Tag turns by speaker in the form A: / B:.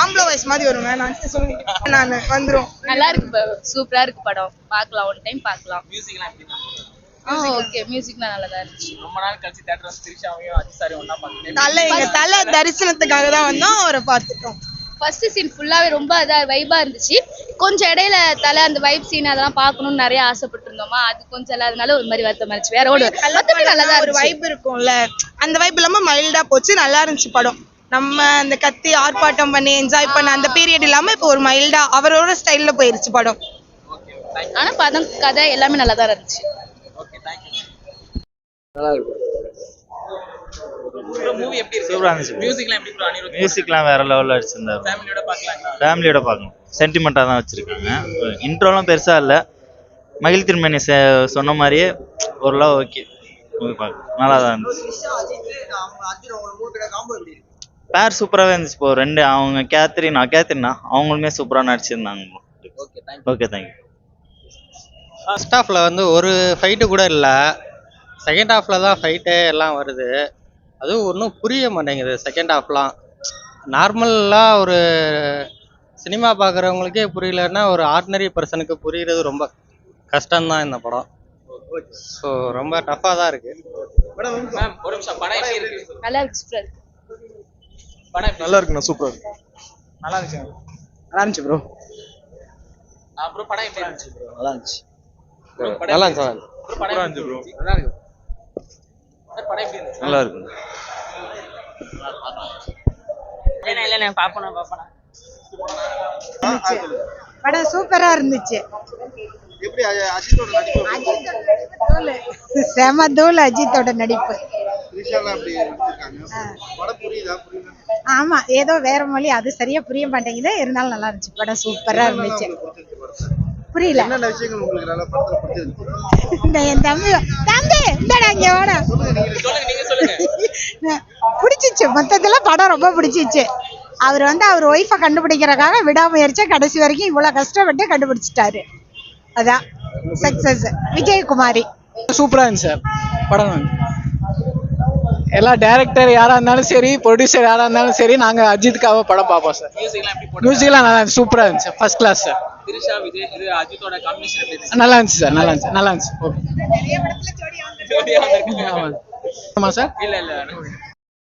A: ஆம்பளை வயசு மாதிரி வருங்க நான் சொல்லுங்க நான் வந்துரும்.
B: நல்லா இருக்கு சூப்பரா இருக்கு படம். பார்க்கலாம் ஒன் டைம் பார்க்கலாம்.
C: மியூசிக்லாம்
B: ஆ ஓகே மியூசிக்லாம் நல்லா தான் இருந்துச்சு.
C: ரொம்ப நாள் கழிச்சு தேட்டர் வந்து திரிஷாவையும் அஜித் சாரையும் ஒண்ணா பார்க்கணும்
A: தலை எங்க தலை தரிசனத்துக்காக தான் வந்தோம் அவரை பார்த்துட்டோம்.
B: ஃபர்ஸ்ட் சீன் ஃபுல்லாவே ரொம்ப இதா வைபா இருந்துச்சு. கொஞ்சம் இடையில தலை அந்த வைப் சீன் அதெல்லாம் பார்க்கணும்னு நிறைய ஆசைப்பட்டிருந்தோமா? அது கொஞ்சம் இல்லாதனால ஒரு மாதிரி வருத்தமா இருந்துச்சு. வேற ஒரு நல்லா
A: ஒரு வைப் இருக்கும்ல. அந்த வைப் இல்லாம மைல்டா போச்சு நல்லா இருந்துச்சு படம். நம்ம அந்த கத்தி ஆர்ப்பாட்டம் பண்ணி என்ஜாய் பண்ண அந்த பீரியட் இல்லாம இப்போ ஒரு மைல்டா அவரோட ஸ்டைல்ல போயிருச்சு படம்.
B: ஆனா பதம் கதை எல்லாமே நல்லா தான் இருந்துச்சு.
D: நல்லா இருக்கும்
C: ப்ரோ மூவி எப்படி இருக்கு?
E: சூப்பரா இருந்துச்சு bro.
C: மியூசிக்லாம்
E: வேற லெவலில் அடிச்சிருந்தாரு
C: ஃபேமிலியோட
E: பார்க்கணும். சென்டிமெண்ட்டாக தான் வச்சுருக்காங்க. இன்ட்ரோலாம் பெருசாக இல்லை. மகிழ் திருமணி சொன்ன மாதிரியே ஓரளவு ஓகே பார்க்கலாம் நல்லா தான் இருந்துச்சு. பேர் சூப்பராகவே இருந்துச்சு இப்போ ரெண்டு அவங்க கேத்ரினா கேத்ரினா அவங்களுமே சூப்பராக நடிச்சிருந்தாங்க
C: okay thank you
E: okay thank you
D: first ஹாஃப்ல வந்து ஒரு ஃபைட்டு கூட இல்லை. செகண்ட் ஹாஃப்ல தான் ஃபைட்டு எல்லாம் வருது. அதுவும் ஒன்றும் புரிய மாட்டேங்குது செகண்ட் ஹாஃப்லாம் நார்மலாக ஒரு சினிமா பார்க்குறவங்களுக்கே புரியலன்னா ஒரு ஆர்டினரி பர்சனுக்கு புரியுறது ரொம்ப கஷ்டம்தான் இந்த படம். ஸோ ரொம்ப டஃப்பாக தான் இருக்கு.
C: மேம் ஒரு நிமிஷம் படம் எப்படி இருக்கு?
B: நல்லா இருக்கு
C: படம்
F: நல்லா இருக்குண்ணா சூப்பரா இருக்கு.
C: நல்லா இருந்துச்சு
F: நல்லா இருந்துச்சு. ப்ரோ
C: ப்ரோ படம் எப்படி இருந்துச்சு? ப்ரோ
F: நல்லா இருந்துச்சு.
D: நல்லா இருந்துச்சு
F: நல்லா இருந்துச்சு?
C: நல்லா இருக்கு. படம் எப்படி இருந்துச்சு?
E: நல்லா இருக்கு.
C: இல்லைண்ணே இல்லைண்ணே பாப்பனா பாப்பனா
G: படம் சூப்பரா இருந்துச்சு.
F: எப்படி அஜித்தோட நடிப்பு
G: தூளு. செம தூள் அஜித்தோட நடிப்பு. ஆமா ஏதோ வேற மொழி அது சரியா புரிய மாட்டேங்குது. இருந்தாலும் நல்லா இருந்துச்சு. படம் சூப்பரா இருந்துச்சு. புரியல.
F: என்னென்ன விஷயங்கள் உங்களுக்கு நல்லா படத்துல பிடிச்சிருந்துச்சு
G: இந்த என் தம்பி தம்பி இந்தடா இங்க வாடா.
C: சொல்லுங்க நீங்க. சொல்லுங்க
G: பிடிச்சிச்சு. மொத்தத்துல படம் ரொம்ப பிடிச்சிச்சு. அவர் வந்து அவர் ஒய்ஃபை கண்டுபிடிக்கிறதுக்காக விடாமுயற்சியா கடைசி வரைக்கும் இவ்வளவு கஷ்டப்பட்டு கண்டுபிடிச்சிட்டாரு. அதான் சக்சஸ் விஜயகுமாரி.
H: சூப்பரா இருந்துச்சு சார். படம் எல்லா டேரக்டர் யாரா இருந்தாலும் சரி ப்ரொடியூசர் யாரா இருந்தாலும் சரி நாங்க அஜித்துக்காக படம் பார்ப்போம் சார்
C: மியூசிக்லாம்
H: நல்லா இருந்துச்சு சூப்பரா இருந்துச்சு ஃபர்ஸ்ட் கிளாஸ் சார் நல்லா இருந்துச்சு சார் நல்லா இருந்துச்சு நல்லா இருந்துச்சு. ஓகே
C: ஜோடியா வந்திருக்காங்க.
H: ஆமா சார்
C: இல்ல இல்ல